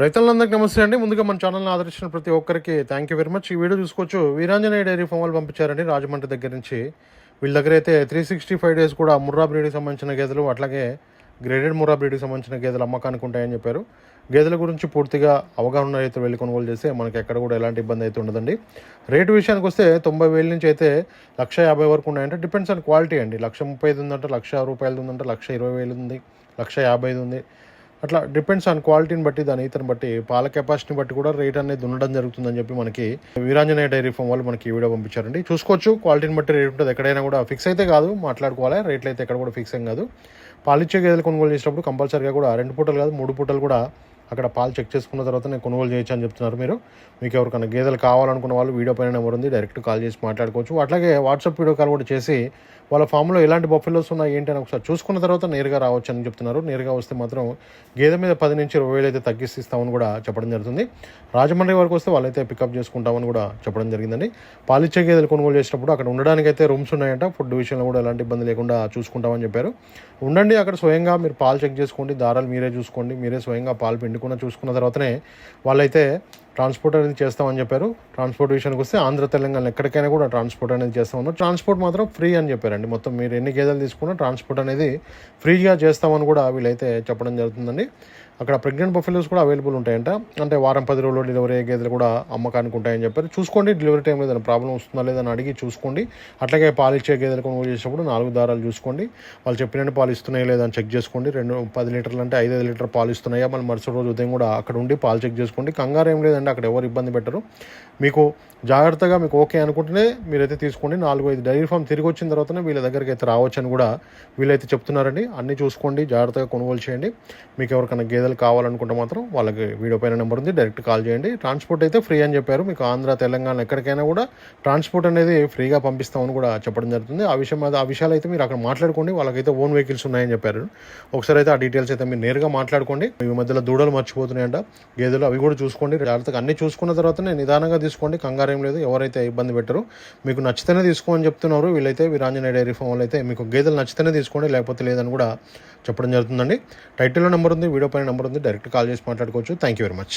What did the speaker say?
రైతులందరికీ నమస్తే అండి. ముందుగా మన ఛానల్ని ఆదరించిన ప్రతి ఒక్కరికి థ్యాంక్ యూ వెరీ మచ్ ఈ వీడియో చూసుకోవచ్చు. వీరాంజనేయ డైరీ ఫామ్ వాళ్ళు పంపించారండి రాజమండ్రి దగ్గర నుంచి. వీళ్ళ దగ్గర అయితే త్రీ సిక్స్టీ ఫైవ్ డేస్ కూడా ముర్రా బ్రీడ్కి సంబంధించిన గేదెలు అట్లాగే గ్రేడెడ్ ముర్రా బ్రీడ్కి సంబంధించిన గేదెలు అమ్మకానికి ఉంటాయని చెప్పారు. గేదెల గురించి పూర్తిగా అవగాహన ఉన్న రైతులు వెళ్ళి కొనుగోలు చేస్తే మనకి ఎక్కడ కూడా ఎలాంటి ఇబ్బంది అయితే ఉండదండి. రేటు విషయానికి వస్తే తొంభై వేల నుంచి అయితే లక్ష యాభై వరకు ఉన్నాయంటే డిపెండ్స్ ఆన్ క్వాలిటీ అండి. లక్ష ముప్పై ఐదు ఉందంటే లక్ష రూపాయలు ఉందంటే లక్ష ఇరవై వేలు ఉంది లక్ష యాభై ఐదు ఉంది. అట్లా డిపెండ్స్ ఆన్ క్వాలిటీని బట్టి దాని ఈతని బట్టి పాల కెపాసిటీని బట్టి కూడా రేట్ అనేది ఉండడం జరుగుతుందని చెప్పి మనకి వీరాంజనేయ డైరీ ఫామ్ వాళ్ళు మనకి ఈ వీడియో పంపించారండి. చూసుకోవచ్చు క్వాలిటీని బట్టి రేట్ ఉంటుంది. ఎక్కడైనా కూడా ఫిక్స్ అయితే కాదు మాట్లాడుకోవాలి. రేట్లు అయితే ఎక్కడ కూడా ఫిక్స్ ఏం కాదు. పాలిచ్చే గేదెలు కొనుగోలు చేసినప్పుడు కంపల్సరీగా కూడా రెండు పూటలు కాదు మూడు పూటలు కూడా అక్కడ పాలు చెక్ చేసుకున్న తర్వాత నేను కొనుగోలు చేయొచ్చు అని చెప్తున్నారు మీరు. మీకు ఎవరికైనా గేదెలు కావాలనుకున్న వాళ్ళు వీడియో పైన నెంబర్ ఉంది డైరెక్ట్ కాల్ చేసి మాట్లాడుకోవచ్చు. అట్లాగే వాట్సాప్ వీడియో కాల్ కూడా చేసి వాళ్ళ ఫామ్లో ఎలాంటి బఫెలోస్ ఉన్నాయి ఏంటి అని ఒకసారి చూసుకున్న తర్వాత నేరుగా రావచ్చు అని చెప్తున్నారు. నేరుగా వస్తే మాత్రం గేదె మీద పది నుంచి ఇరవై వేలు అయితే తగ్గిస్తామని కూడా చెప్పడం జరుగుతుంది. రాజమండ్రి వరకు వస్తే వాళ్ళైతే పికప్ చేసుకుంటామని కూడా చెప్పడం జరిగిందండి. పాలిచ్చే గేదెలు కొనుగోలు చేసినప్పుడు అక్కడ ఉండడానికి అయితే రూమ్స్ ఉన్నాయంట. ఫుడ్ విషయంలో కూడా ఎలాంటి ఇబ్బంది లేకుండా చూసుకుంటామని చెప్పారు. ఉండండి అక్కడ స్వయంగా మీరు పాలు చెక్ చేసుకోండి దారాలు మీరే చూసుకోండి మీరే స్వయంగా పాలు పిండి కూడా చూసుకున్న తర్వాతనే వాళ్ళైతే ట్రాన్స్పోర్ట్ అనేది చేస్తామని చెప్పారు. ట్రాన్స్పోర్ట్ విషయానికి వస్తే ఆంధ్ర తెలంగాణ ఎక్కడికైనా కూడా ట్రాన్స్పోర్ట్ అనేది చేస్తామన్నారు. ట్రాన్స్పోర్ట్ మాత్రం ఫ్రీ అని చెప్పారండి. మొత్తం మీరు ఎన్ని గేదెలు తీసుకున్నా ట్రాన్స్పోర్ట్ అనేది ఫ్రీగా చేస్తామని కూడా వీళ్ళైతే చెప్పడం జరుగుతుందండి. అక్కడ ప్రెగ్నెంట్ బఫెలోస్ కూడా అవైలబుల్ ఉంటాయంట. అంటే వారం పది రోజుల్లో డెలివరీ అయ్యే గేదెలు కూడా అమ్మకానికి ఉంటాయని చెప్పారు. చూసుకోండి డెలివరీ టైం ఏదైనా ప్రాబ్లం వస్తుందా లేదని అడిగి చూసుకోండి. అట్లాగే పాలు ఇచ్చే గేదెలు కొనుగోలు చేసినప్పుడు నాలుగు దారాలు చూసుకోండి. వాళ్ళు చెప్పినట్టు పాలు ఇస్తున్నాయా లేదని చెక్ చేసుకోండి. రెండు పది లీటర్లు అంటే ఐదు ఐదు లీటర్ పాలు ఇస్తున్నాయా మళ్ళీ మరుసటి రోజు ఉదయం కూడా అక్కడ ఉండి పాలు చెక్ చేసుకోండి. కంగారు ఏం లేదండి అక్కడ ఎవరు ఇబ్బంది పెట్టరు. మీకు జాగ్రత్తగా మీకు ఓకే అనుకుంటేనే మీరైతే తీసుకోండి. నాలుగు ఐదు డైరీ ఫామ్ తిరిగి వచ్చిన తర్వాతనే వీళ్ళ దగ్గరికి అయితే రావచ్చు అని కూడా వీళ్ళైతే చెప్తున్నారండి. అన్నీ చూసుకోండి జాగ్రత్తగా కొనుగోలు చేయండి. మీకు ఎవరికైనా గేదె ఏదైనా కావాలనుకుంటే మాత్రం వాళ్ళకి వీడియో పైన నెంబర్ ఉంది డైరెక్ట్ కాల్ చేయండి. ట్రాన్స్పోర్ట్ అయితే ఫ్రీ అని చెప్పారు. మీకు ఆంధ్ర తెలంగాణ ఎక్కడికైనా కూడా ట్రాన్స్పోర్ట్ అనేది ఫ్రీగా పంపిస్తామని కూడా చెప్పడం జరుగుతుంది. ఆ విషయం ఆ విషయాలు అయితే మీరు అక్కడ మాట్లాడుకోండి. వాళ్ళకైతే ఓన్ వెహికల్స్ ఉన్నాయని చెప్పారు. ఒకసారి అయితే ఆ డీటెయిల్స్ అయితే మీరు నేరుగా మాట్లాడుకోండి. మీ మధ్యలో దూడలు మర్చిపోతున్నాయంట. గేదెలు అవి కూడా చూసుకోండి. జాగ్రత్తగా అన్ని చూసుకున్న తర్వాతనే నిదానంగా తీసుకోండి. కంగారేం లేదు. ఎవరైతే ఇబ్బంది పెట్టరు మీకు నచ్చితేనే తీసుకోమని చెప్తున్నారు. వీళ్ళైతే వీరాంజనే డైరీ ఫామ్ అయితే మీకు గేదెలు నచ్చితేనే తీసుకోండి లేకపోతే లేదని కూడా చెప్పడం జరుగుతుందండి. టైటిల్లో నెంబర్ ఉంది వీడియో పైన నెంబర్ ఉంది. డైరెక్ట్ కాల్ చేసి మాట్లాడుకోవచ్చు. Thank you very much